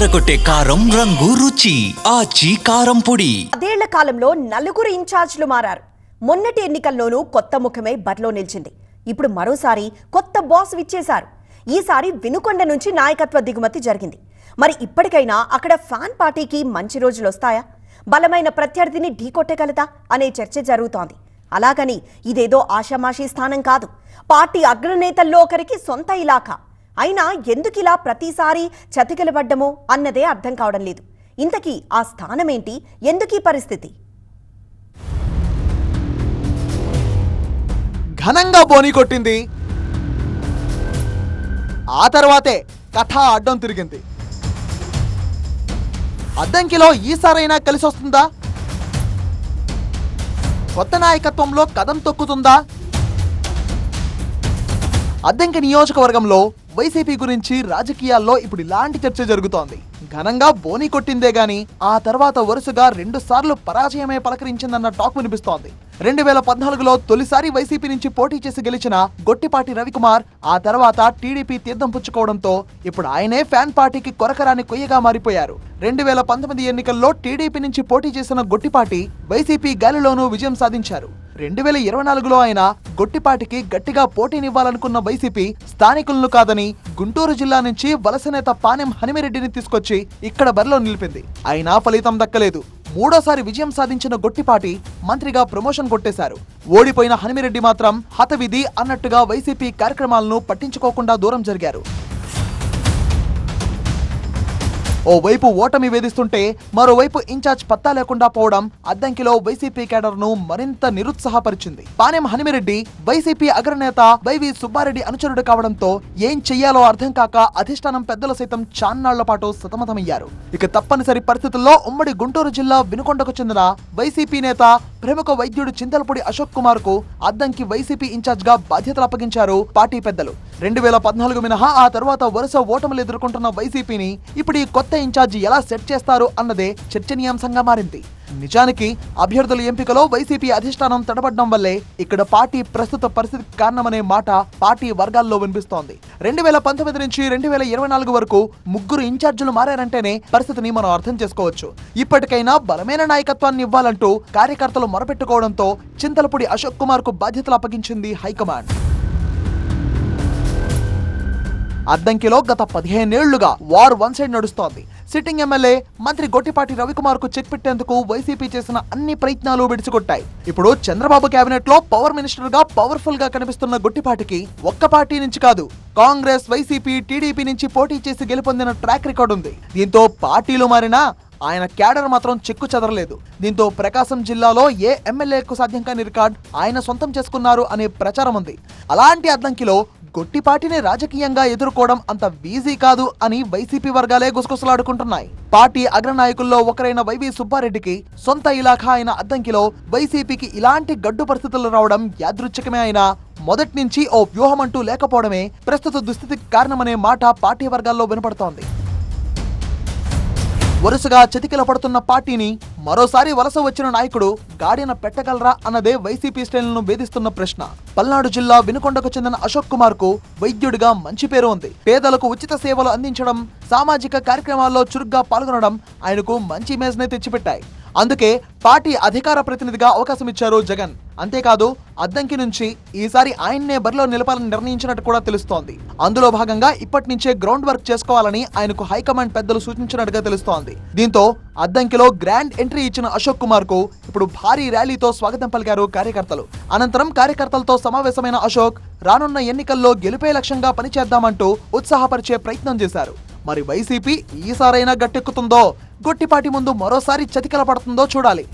ఎర్రగొట్టే కారం రంగు రుచి ఆచి కారం పొడి. అదేళ్ళ కాలంలో నలుగురు ఇన్ఛార్జ్లు మారారు. మొన్నటి ఎన్నికల్లోనూ కొత్త ముఖమే బరిలో నిలిచింది. ఇప్పుడు మరోసారి కొత్త బాస్ విచ్చేశారు. ఈసారి వినుకొండ నుంచి నాయకత్వ దిగుమతి జరిగింది. మరి ఇప్పటికైనా అక్కడ ఫ్యాన్ పార్టీకి మంచి రోజులు వస్తాయా? బలమైన ప్రత్యర్థిని ఢీకొట్టగలదా అనే చర్చ జరుగుతోంది. అలాగని ఇదేదో ఆషామాషీ స్థానం కాదు. పార్టీ అగ్రనేతల్లో ఒకరికి సొంత ఇలాకా అయినా ఎందుకిలా ప్రతిసారి చతికిలబడ్డమో అన్నదే అర్థం కావడం లేదు. ఇంతకీ ఆ స్థానమేంటి? ఎందుకీ పరిస్థితి? ఘనంగా బోని కొట్టింది. ఆ తర్వాతే కథ అడ్డం తిరిగింది. అద్దంకిలో ఈసారైనా కలిసి వస్తుందా కొత్త నాయకత్వంలో కథం తొక్కుతుందా? అద్దంకి నియోజకవర్గంలో వైసీపీ గురించి రాజకీయాల్లో ఇప్పుడు ఇలాంటి చర్చ జరుగుతోంది. ఘనంగా బోని కొట్టిందే గాని ఆ తర్వాత వరుసగా రెండు సార్లు పరాజయమే పలకరించిందన్న టాక్ వినిపిస్తోంది. రెండు వేల పద్నాలుగులో తొలిసారి వైసీపీ నుంచి పోటీ చేసి గెలిచిన గొట్టిపాటి రవికుమార్ ఆ తర్వాత టీడీపీ తీర్థం పుచ్చుకోవడంతో ఇప్పుడు ఆయనే ఫ్యాన్ పార్టీకి కొరకరాని కొయ్యగా మారిపోయారు. రెండు వేల పంతొమ్మిది ఎన్నికల్లో టీడీపీ నుంచి పోటీ చేసిన గొట్టిపాటి వైసీపీ గాలిలోనూ విజయం సాధించారు. రెండు వేల ఇరవై నాలుగులో ఆయన గొట్టిపాటికి గట్టిగా పోటీనివ్వాలనుకున్న వైసీపీ స్థానికులను కాదని గుంటూరు జిల్లా నుంచి వలస నేత పానెం హనిమిరెడ్డిని తీసుకొచ్చి ఇక్కడ బరిలో నిలిపింది. అయినా ఫలితం దక్కలేదు. మూడోసారి విజయం సాధించిన గొట్టిపాటి మంత్రిగా ప్రమోషన్ కొట్టేశారు. ఓడిపోయిన హనిమిరెడ్డి మాత్రం హతవిధి అన్నట్టుగా వైసీపీ కార్యక్రమాలను పట్టించుకోకుండా దూరం జరిగారు. ఓవైపు ఓటమి వేధిస్తుంటే మరోవైపు ఇన్ఛార్జ్ పత్తా లేకుండా పోవడం అద్దంకిలో వైసీపీ కేడర్ను మరింత నిరుత్సాహపరిచింది. పానెం హనిమిరెడ్డి వైసీపీ అగ్రనేత వైవి సుబ్బారెడ్డి అనుచరుడు కావడంతో ఏం చెయ్యాలో అర్థం కాక అధిష్టానం పెద్దలు సైతం చాన్నాళ్ళ పాటు సతమతమయ్యారు. ఇక తప్పనిసరి పరిస్థితుల్లో ఉమ్మడి గుంటూరు జిల్లా వినుకొండకు చెందిన వైసీపీ నేత ప్రముఖ వైద్యుడు చింతలపూడి అశోక్ కుమార్కు అద్దంకి వైసీపీ ఇన్ఛార్జ్గా బాధ్యతలు అప్పగించారు పార్టీ పెద్దలు. రెండు వేల పద్నాలుగు మినహా ఆ తర్వాత వరుస ఓటములు ఎదుర్కొంటున్న వైసీపీని ఇప్పుడు ఈ కొత్త ఇన్ఛార్జి ఎలా సెట్ చేస్తారు అన్నదే చర్చనీయాంశంగా మారింది. నిజానికి అభ్యర్థుల ఎంపికలో వైసీపీ అధిష్టానం తడబడడం వల్లే ఇక్కడ పార్టీ ప్రస్తుత పరిస్థితి కారణమనే మాట పార్టీ వర్గాల్లో వినిపిస్తోంది. రెండు వేల పంతొమ్మిది నుంచి రెండు వేల ఇరవై నాలుగు వరకు ముగ్గురు ఇన్ఛార్జీలు మారారంటేనే పరిస్థితిని మనం అర్థం చేసుకోవచ్చు. ఇప్పటికైనా బలమైన నాయకత్వాన్ని ఇవ్వాలంటూ కార్యకర్తలు మొరపెట్టుకోవడంతో చింతలపూడి అశోక్ కుమార్కు బాధ్యతలు అప్పగించింది హైకమాండ్. అద్దంకిలో గత పదిహేనేళ్ళుగా వార్ వన్ సైడ్ నడుస్తోంది. సిట్టింగ్ ఎమ్మెల్యే మంత్రి గొట్టిపాటి రవికుమార్కు చెక్ పెట్టేందుకు వైసీపీ చేసిన అన్ని ప్రయత్నాలు విడిచికొట్టాయి. ఇప్పుడు చంద్రబాబు కేబినెట్లో పవర్ మినిస్టర్గా పవర్ఫుల్గా కనిపిస్తున్న గొట్టిపాటికి ఒక్క పార్టీ నుంచి కాదు కాంగ్రెస్ వైసీపీ టీడీపీ నుంచి పోటీ చేసి గెలుపొందిన ట్రాక్ రికార్డు ఉంది. దీంతో పార్టీలు మారినా ఆయన క్యాడర్ మాత్రం చెక్కు చెదరలేదు. దీంతో ప్రకాశం జిల్లాలో ఏ ఎమ్మెల్యేకు సాధ్యం కాని రికార్డ్ ఆయన సొంతం చేసుకున్నారు అనే ప్రచారం ఉంది. అలాంటి అద్దంకిలో గొట్టిపాటిని రాజకీయంగా ఎదుర్కోవడం అంత వీజీ కాదు అని వైసీపీ వర్గాలే గుసగుసలాడుకుంటున్నాయి. పార్టీ అగ్రనాయకుల్లో ఒకరైన వైవి సుబ్బారెడ్డికి సొంత ఇలాఖా అయిన అద్దంకిలో వైసీపీకి ఇలాంటి గడ్డు పరిస్థితులు రావడం యాదృచ్ఛికమే అయినా మొదటి నుంచి ఓ వ్యూహం అంటూ లేకపోవడమే ప్రస్తుత దుస్థితికి కారణమనే మాట పార్టీ వర్గాల్లో వినపడుతోంది. వరుసగా చతికిల పడుతున్న పార్టీని మరోసారి వలస వచ్చిన నాయకుడు గాడిన పెట్టగలరా అన్నదే వైసీపీ శ్రేణులను వేధిస్తున్న ప్రశ్న. పల్నాడు జిల్లా వినుకొండకు చెందిన అశోక్ కుమార్కు వైద్యుడిగా మంచి పేరు ఉంది. పేదలకు ఉచిత సేవలు అందించడం సామాజిక కార్యక్రమాల్లో చురుగ్గా పాల్గొనడం ఆయనకు మంచి ఇమేజ్ నే తెచ్చిపెట్టాయి. అందుకే పార్టీ అధికార ప్రతినిధిగా అవకాశం ఇచ్చారు జగన్. అంతేకాదు అద్దంకి నుంచి ఈసారి ఆయన్నే బరిలో నిలపాలని నిర్ణయించినట్టు కూడా తెలుస్తోంది. అందులో భాగంగా ఇప్పటి నుంచే గ్రౌండ్ వర్క్ చేసుకోవాలని ఆయనకు హైకమాండ్ పెద్దలు సూచించినట్టుగా తెలుస్తోంది. దీంతో అద్దంకిలో గ్రాండ్ ఎంట్రీ ఇచ్చిన అశోక్ కుమార్కు ఇప్పుడు భారీ ర్యాలీతో స్వాగతం పలికారు కార్యకర్తలు. అనంతరం కార్యకర్తలతో సమావేశమైన అశోక్ రానున్న ఎన్నికల్లో గెలిపే లక్ష్యంగా పనిచేద్దామంటూ ఉత్సాహపరిచే ప్రయత్నం చేశారు. మరి వైసీపీ ఈసారైనా గట్టెక్కుతుందో గొట్టిపాటి ముందు మరోసారి చతికిల పడుతుందో చూడాలి.